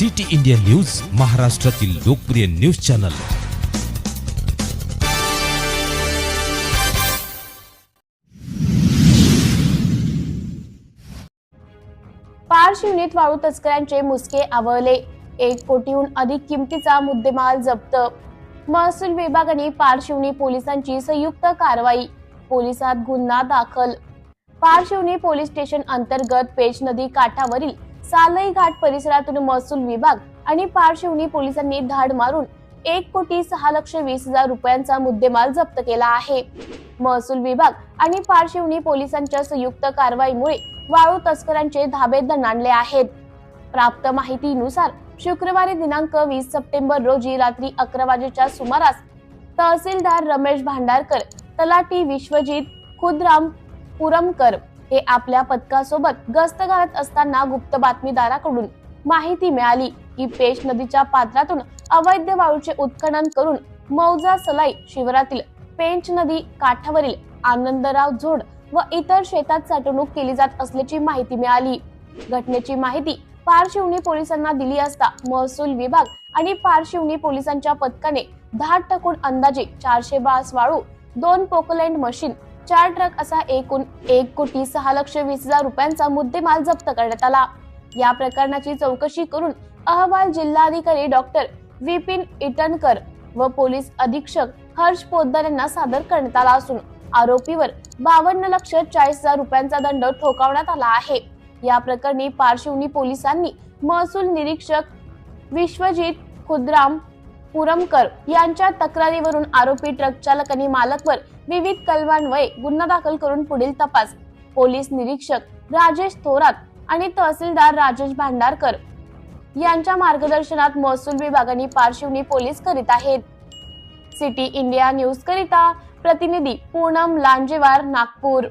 City India news महाराष्ट्रातील लोकप्रिय news channel. पारशिवनीत वाळू तस्करांचे मुसके आवळले. एक कोटीहून अधिक किमतीचा मुद्देमाल जप्त. महसूल विभागाने पारशिवनी पोलिसांची संयुक्त कारवाई. पोलिसात गुन्हा दाखल. पारशिवनी पोलीस स्टेशन अंतर्गत पेच नदी काठावरील सालई घाट परिसरातून महसूल विभाग आणि पारशिवनी पोलिसांनी धाड मारून एक कोटी सहा लक्ष वीस हजार रुपयांचा मुद्देमाल जप्त केला आहे. महसूल विभाग आणि पारशिवनी पोलिसांच्या संयुक्त कारवाईमुळे वाळू तस्करांचे धाबे दणाणले आहेत. प्राप्त माहितीनुसार शुक्रवारी दिनांक वीस सप्टेंबर रोजी रात्री अकरा वाजेच्या सुमारास तहसीलदार रमेश भांडारकर तलाटी विश्वजित खुदराम पुरमकर हे आपल्या पथकासोबत गस्त घालत असताना गुप्त बातमीदाराकडून माहिती मिळाली की पेश नदीच्या पात्रातून अवैध वाळूचे उत्खनन करून मौजा सलाई शिवारातील पेंच नदी काठावरील आनंदराव झोड व इतर शेतात साठवणूक केली जात असल्याची माहिती मिळाली. घटनेची माहिती पारशिवनी पोलिसांना दिली असता महसूल विभाग आणि पारशिवणी पोलिसांच्या पथकाने धाड टाकून अंदाजे चारशे बास वाळू दोन पोकलँड मशीन चार ट्रक असा एकूण एक कोटी सहा लक्ष वीस हजार रुपयांचा मुद्देमाल जप्त करण्यात आला. या प्रकरणाची चौकशी करून अहवाल जिल्हाधिकारी डॉक्टर विपिन इटनकर व पोलीस अधीक्षक हर्ष पोद्दार यांना सादर करण्यात आला असून आरोपीवर बावन्न लक्ष चाळीस हजार रुपयांचा दंड ठोकावण्यात आला आहे. या प्रकरणी पारशिवनी पोलिसांनी महसूल निरीक्षक विश्वजित खुदराम पुरमकर यांच्या तक्रारीवरून आरोपी ट्रक चालक आणि मालकवर विविध कलवान्वये गुन्हा दाखल करून पुढील तपास. पोलीस निरीक्षक राजेश थोरात आणि तहसीलदार राजेश भांडारकर यांच्या मार्गदर्शनात महसूल विभागाने पार्श्वनी पोलीस करीत आहेत. सिटी इंडिया न्यूज करिता प्रतिनिधी पूनम लांजेवार नागपूर.